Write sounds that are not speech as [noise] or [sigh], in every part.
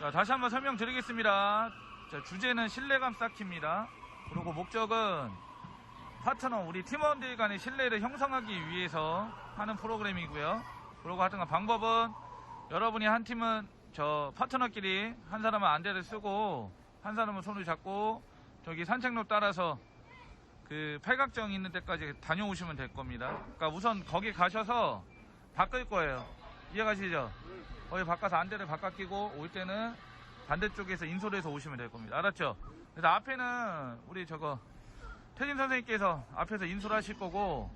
자, 다시 한번 설명드리겠습니다. 자, 주제는 신뢰감 쌓기입니다. 그리고 목적은 파트너, 우리 팀원들 간의 신뢰를 형성하기 위해서 하는 프로그램이고요. 그리고 하여튼간 방법은 여러분이 한 팀은 저 파트너끼리 한 사람은 안대를 쓰고 한 사람은 손을 잡고 저기 산책로 따라서 그 팔각정 있는 데까지 다녀오시면 될 겁니다. 그러니까 우선 거기 가셔서 바꿀 거예요. 이해가시죠? 거기 바꿔서 안대를 바꿔 끼고 올 때는 반대쪽에서 인솔해서 오시면 될 겁니다. 알았죠? 그래서 앞에는 우리 저거 태진 선생님께서 앞에서 인솔하실 거고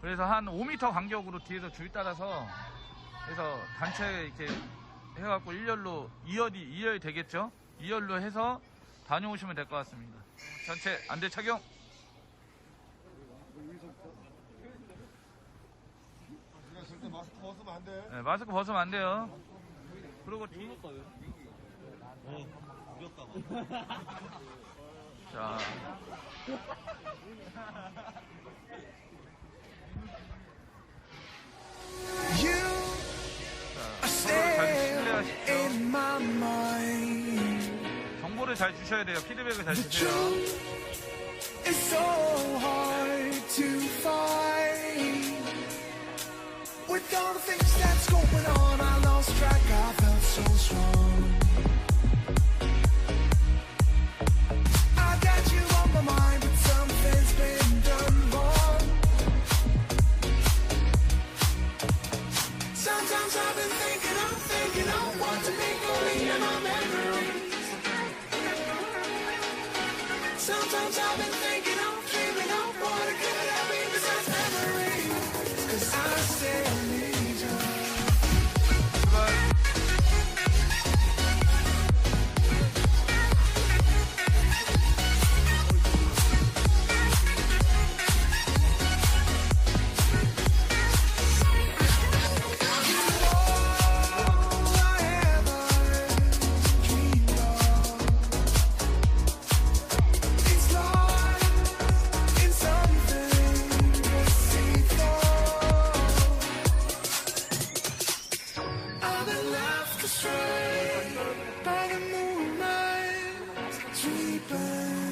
그래서 한 5m 간격으로 뒤에서 줄 따라서 그래서 단체 이렇게 해갖고 1열로 2열이 2열 되겠죠? 2열로 해서 다녀오시면 될 것 같습니다. 전체 안대 착용. 우리가 절대 마스크 벗으면 안 돼. 네, 마스크 벗으면 안 돼요. 그리고 뒤, 자. You 자, 서로를 잘 신뢰하십시오. in my mind. 정보를 잘 주셔야 돼요. 피드백을 잘 주세요. It's so hard That's going on, I lost track. I felt so strong. I got you on my mind, but something's been done wrong. Sometimes I've been thinking, I'm thinking, I want to in my. Sometimes I've been Cheaper.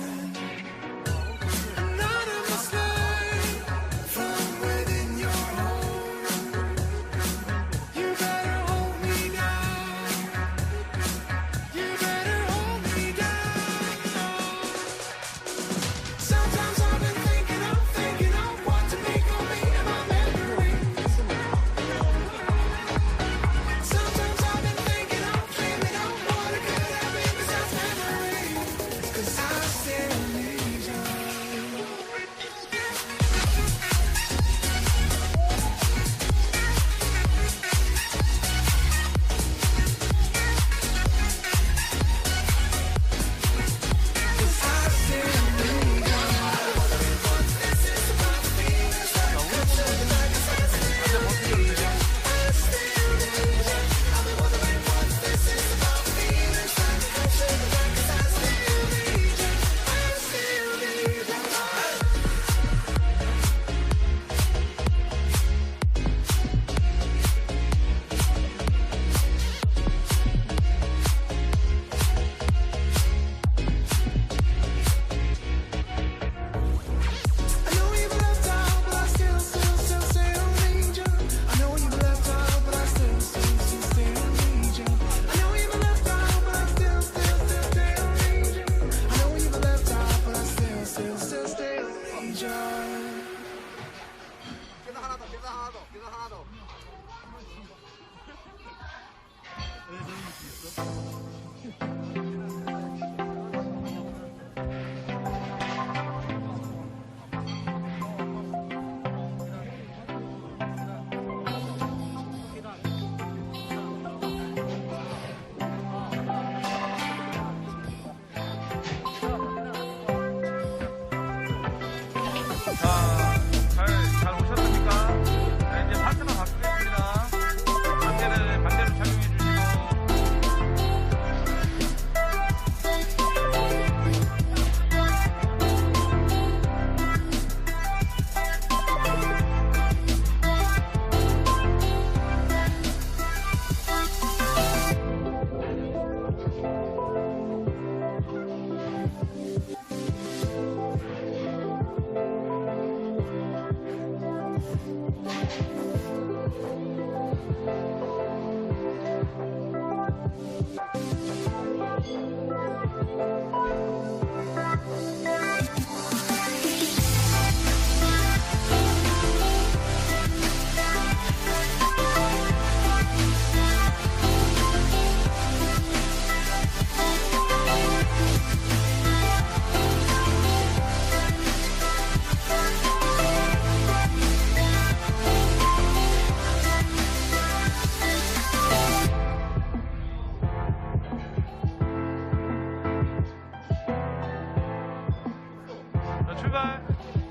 吃饭。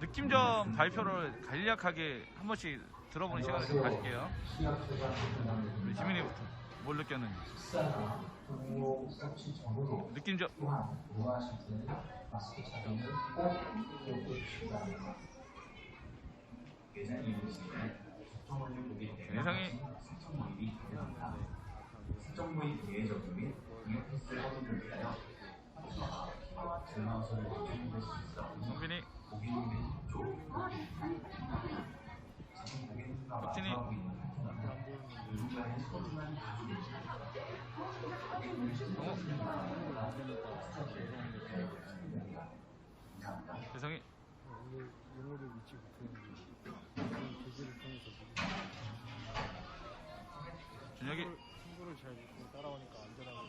느낌점 발표를 간략하게 한 번씩 들어보는 시간을 좀 가질게요. 우리 지민이부터 뭘 느꼈는지. 느낌점. 예상이 특정부의 대외 적용 및 공역 패스를 허용을 위하여 증명서를 제출할 수 있어 가족입니다. 대성이 영어를 믿지 못했는데 통해서 준혁이 친구를 잘 믿고 따라오니까 안전하게.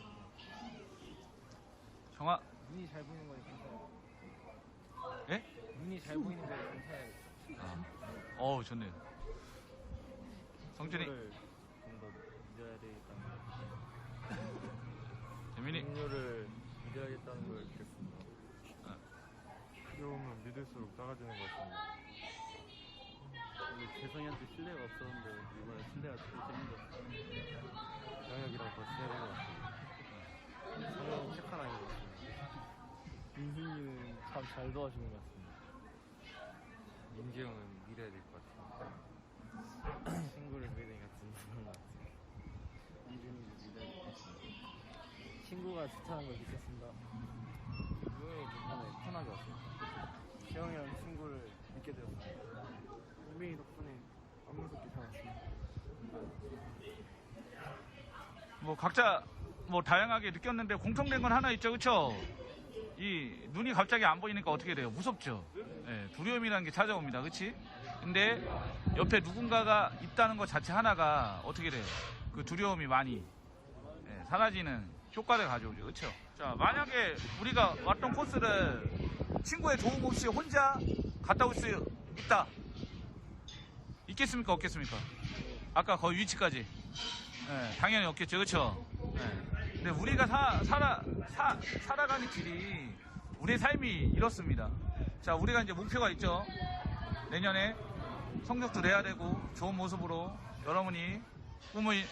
정아 눈이 잘 보이는 거니 괜찮아요. 예? 눈이 잘 보이는 거니 괜찮아요. 아. 어우 좋네요. 성준이 친구를 좀더 믿어야 되겠다는 [laughs] 재민이 동료를 믿어야겠다는 걸 느꼈습니다. 어. 필요하면 믿을수록 작아지는 것 같습니다. 근데 재성이한테 신뢰가 없었는데 이번에 신뢰가 되게 생긴 것 같아요. 영혁이랑 더 친해진 것 같습니다. 성형은 착한 아이인 것 같습니다. 민승이는 참 잘 도와주는 것 같습니다. 민재형은 믿어야 될 것 같습니다. [clears throat] 친구를 믿으니까 든든한 것 같습니다. 이준이도 믿어야 될 것 같습니다. 친구가 좋다는 걸 느꼈습니다. 그거에 덕분에 편하게 왔습니다. 시영이랑 친구를 믿게 되었습니다. 은빈이 덕분에 안 무섭게 살았습니다. 뭐 각자 뭐 다양하게 느꼈는데 공통된 건 하나 있죠, 그렇죠? 이 눈이 갑자기 안 보이니까 어떻게 돼요? 무섭죠. 예, 두려움이라는 게 찾아옵니다, 그렇지? 근데 옆에 누군가가 있다는 것 자체 하나가 어떻게 돼요? 그 두려움이 많이 예, 사라지는 효과를 가져오죠, 그렇죠? 자, 만약에 우리가 왔던 코스를 친구의 도움 없이 혼자 갔다 올 수 있다. 있겠습니까, 없겠습니까? 아까 거의 위치까지. 예, 당연히 없겠죠, 그렇죠? 근데 우리가 사, 살아, 사, 살아가는 길이 우리의 삶이 이렇습니다. 자, 우리가 이제 목표가 있죠. 내년에 성적도 내야 되고 좋은 모습으로 여러분이 꿈을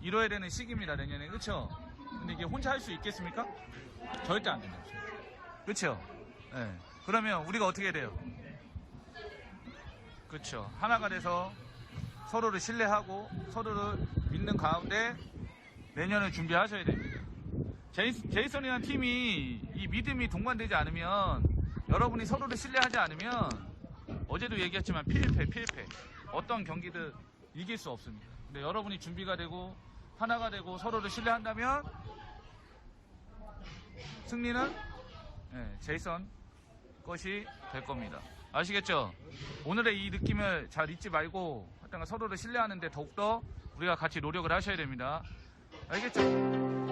이뤄야 되는 시기입니다. 내년에 그렇죠? 근데 이게 혼자 할 수 있겠습니까? 절대 안 된다. 그렇죠? 예. 그러면 우리가 어떻게 해야 돼요? 그렇죠. 하나가 돼서 서로를 신뢰하고 서로를 믿는 가운데 내년을 준비하셔야 됩니다. 제이, 제이슨 이라는 팀이 이 믿음이 동반되지 않으면 여러분이 서로를 신뢰하지 않으면 어제도 얘기했지만 필패, 필패. 어떤 경기든 이길 수 없습니다. 근데 여러분이 준비가 되고 하나가 되고 서로를 신뢰한다면 승리는 예, 제이슨 것이 될 겁니다. 아시겠죠? 오늘의 이 느낌을 잘 잊지 말고 하여튼 서로를 신뢰하는데 더욱더 우리가 같이 노력을 하셔야 됩니다. 알겠죠?